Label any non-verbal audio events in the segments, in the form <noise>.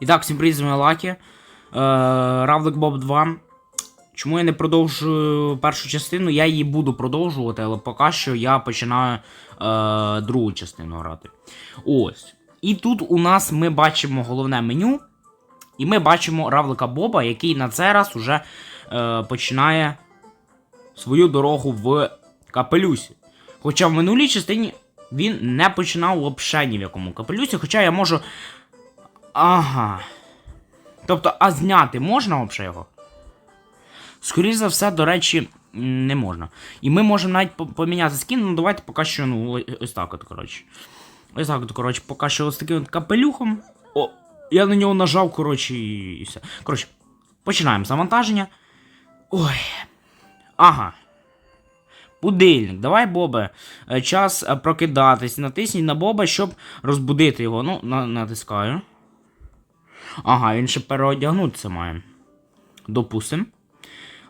І так, всім привіт, з вами Лакі. Е, Равлик Боб 2. Чому я не продовжую першу частину? Я її буду продовжувати, але поки що я починаю е, другу частину грати. Ось. І тут у нас ми бачимо головне меню. І ми бачимо Равлика Боба, який на цей раз уже е, починає свою дорогу в капелюсі. Хоча в минулій частині він не починав взагалі ні в якому капелюсі, хоча я можу. Ага. Тобто, а зняти можна взагалі його? Скоріше за все, до речі, не можна. І ми можемо навіть поміняти скін, ну давайте поки що, ну, ось так от, коротше. Ось так от, коротше, поки що ось таким от капелюхом. О, я на нього нажав, коротше, і, все. Коротше, починаємо завантаження. Ой. Ага. Будильник, давай, Бобе. Е, Час е, прокидатись. Натисніть на Боба, щоб розбудити його. Ну, на, натискаю. Ага, він ще переодягнутися має. Допустим.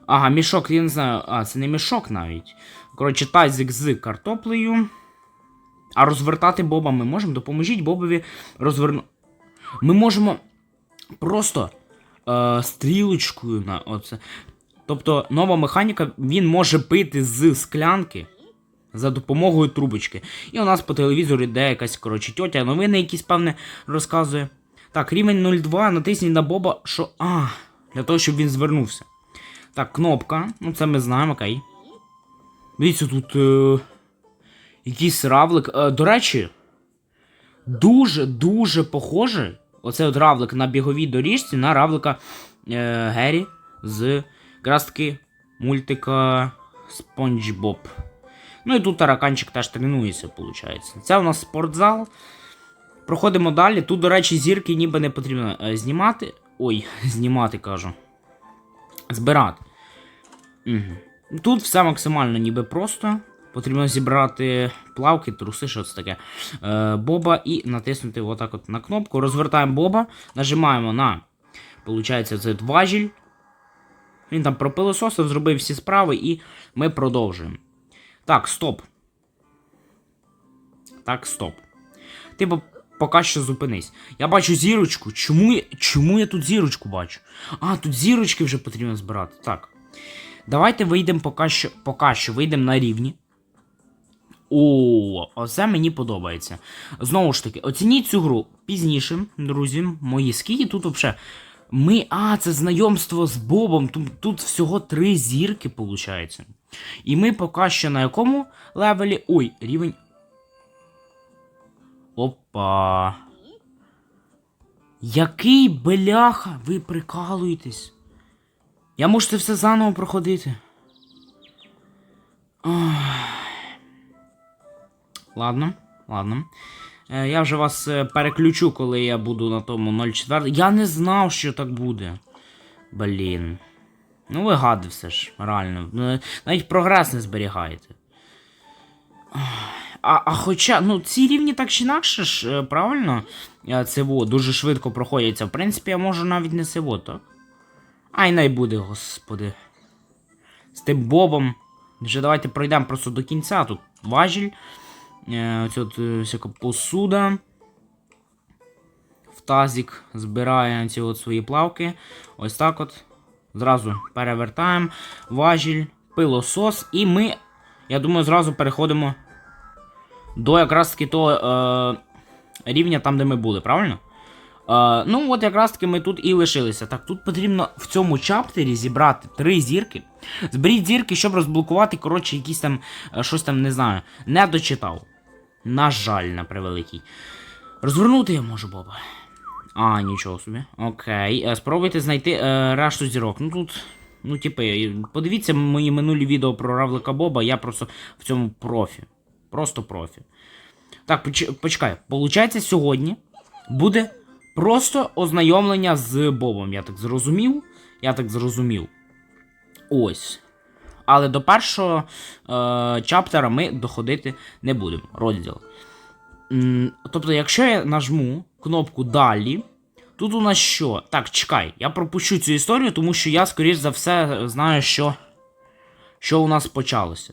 Ага, мішок, я не знаю. А, це не мішок навіть. Коротше, тазик з картоплею. А розвертати Боба ми можемо. Допоможіть Бобові розверну. Ми можемо просто е, стрілочкою на оце. Тобто нова механіка, він може пити з склянки за допомогою трубочки. І у нас по телевізору йде якась, коротше, тьотя, новини якісь, певне, розказує. Так, рівень 02, натисніть на Боба, що. А, для того, щоб він звернувся. Так, кнопка. Ну, це ми знаємо, окей. Дивіться, тут. Е... Якийсь равлик. Е, до речі, дуже-дуже похожий. Оцей от равлик на біговій доріжці на равлика е, Геррі з якраз таки мультика Спонж Боб. Ну і тут тараканчик теж тренується, виходить. Це у нас спортзал. Проходимо далі. Тут, до речі, зірки ніби не потрібно е, знімати. Ой, <laughs> знімати кажу. Збирати. Угу. Тут все максимально ніби просто. Потрібно зібрати плавки, труси, що це таке. Е, Боба і натиснути отак от на кнопку. Розвертаємо Боба, нажимаємо на. Получається, цей важіль. Він там пропилососив, зробив всі справи, і ми продовжуємо. Так, стоп. Так, стоп. Типу, поки що зупинись. Я бачу зірочку. Чому чому я тут зірочку бачу? А, тут зірочки вже потрібно збирати. Так. Давайте вийдемо поки що, поки що вийдемо на рівні. О, оце мені подобається. Знову ж таки, оцініть цю гру пізніше, друзі. Мої скільки тут взагалі. Ми. А, це знайомство з Бобом. Тут, тут всього три зірки, виходить. І ми поки що на якому левелі. Ой, рівень. Опа. Який бляха, ви прикалуєтесь? Я можу це все заново проходити. Ах. Ладно, ладно. Е, я вже вас е, переключу, коли я буду на тому 04. Я не знав, що так буде. Блін. Ну ви гади все ж, реально. Ну, Навіть прогрес не зберігаєте. А, а хоча, ну, ці рівні так чи інакше ж, е, правильно? Е, дуже швидко проходяться. В принципі, я можу навіть не сиво, так? Ай най буде, господи. З тим бобом. Вже давайте пройдемо просто до кінця. Тут важіль. Е, Оце от всяка посуда. В тазик збирає ці от свої плавки. Ось так от. Зразу перевертаємо. Важіль, пилосос. І ми, я думаю, зразу переходимо до якраз таки того е, рівня там, де ми були, правильно? Е, ну, от якраз таки ми тут і лишилися. Так, тут потрібно в цьому чаптері зібрати три зірки. Зберіть зірки, щоб розблокувати, коротше, якісь там, е, щось там, не знаю, не дочитав. На жаль, на превеликий. Розвернути я можу, Боба. А, нічого собі. Окей. Е, Спробуйте знайти е, решту зірок. Ну тут. Ну, типи, подивіться мої минулі відео про Равлика Боба, я просто в цьому профі. Просто профі. Так, почекай. Получається, сьогодні буде просто ознайомлення з Бобом. Я так зрозумів. Я так зрозумів. Ось. Але до першого е, чаптера ми доходити не будемо. Розділ. Тобто, якщо я нажму кнопку Далі, тут у нас що? Так, чекай, я пропущу цю історію, тому що я, скоріш за все, знаю, що, що у нас почалося.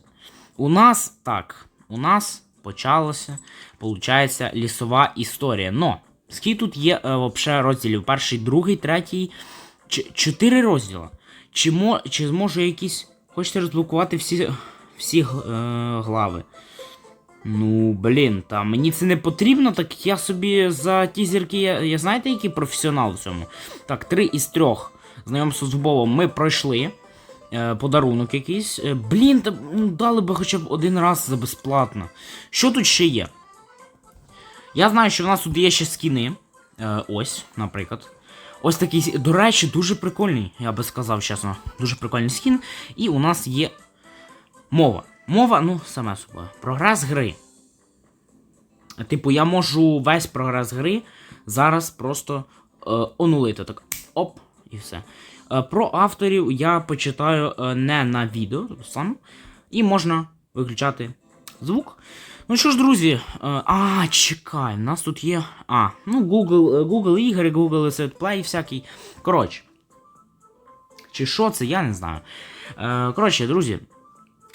У нас, так, у нас почалася, получається, лісова історія. Но Скільки тут є е, вообще розділів? Перший, другий, третій. Ч- чотири розділа. Чи, мо, чи зможу якісь. Хочете розблокувати всі, всі е, глави? Ну, блін, та мені це не потрібно, так я собі за ті зірки, я, я знаєте, який професіонал в цьому? Так, три із трьох знайомство з Бобом ми пройшли. Е, подарунок якийсь. Е, блін, ну, дали би хоча б один раз за безплатно. Що тут ще є? Я знаю, що в нас тут є ще скіни. Е, ось, наприклад. Ось такий, до речі, дуже прикольний, я би сказав чесно. Дуже прикольний скін. І у нас є мова. Мова, ну, саме собою. Прогрес гри. Типу, я можу весь прогрес гри зараз просто е, онулити. Так, оп, і все. Е, про авторів я почитаю е, не на відео, тобто сам. І можна виключати звук. Ну що ж, друзі, е, а, чекай, у нас тут є. А, ну, Google, Google ігри, Google Asset Play всякий. Коротше. Чи що це, я не знаю. Коротше, друзі.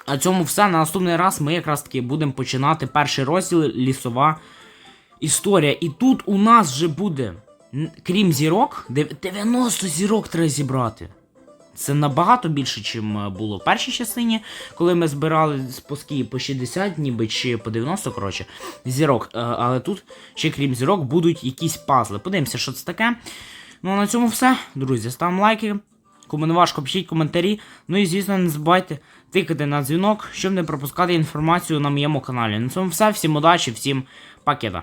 На цьому все. На наступний раз ми якраз таки будемо починати перший розділ лісова історія. І тут у нас вже буде, крім зірок, 90 зірок треба зібрати. Це набагато більше, ніж було в першій частині, коли ми збирали скільки, по 60, ніби чи по 90, коротше, зірок. Е, Але тут, ще крім зірок, будуть якісь пазли. Подивимося, що це таке. Ну а на цьому все, друзі. Ставимо лайки. Кому не важко, пишіть коментарі. Ну і звісно, не забувайте тикати на дзвінок, щоб не пропускати інформацію на моєму каналі. На цьому все. Всім удачі, всім пакета.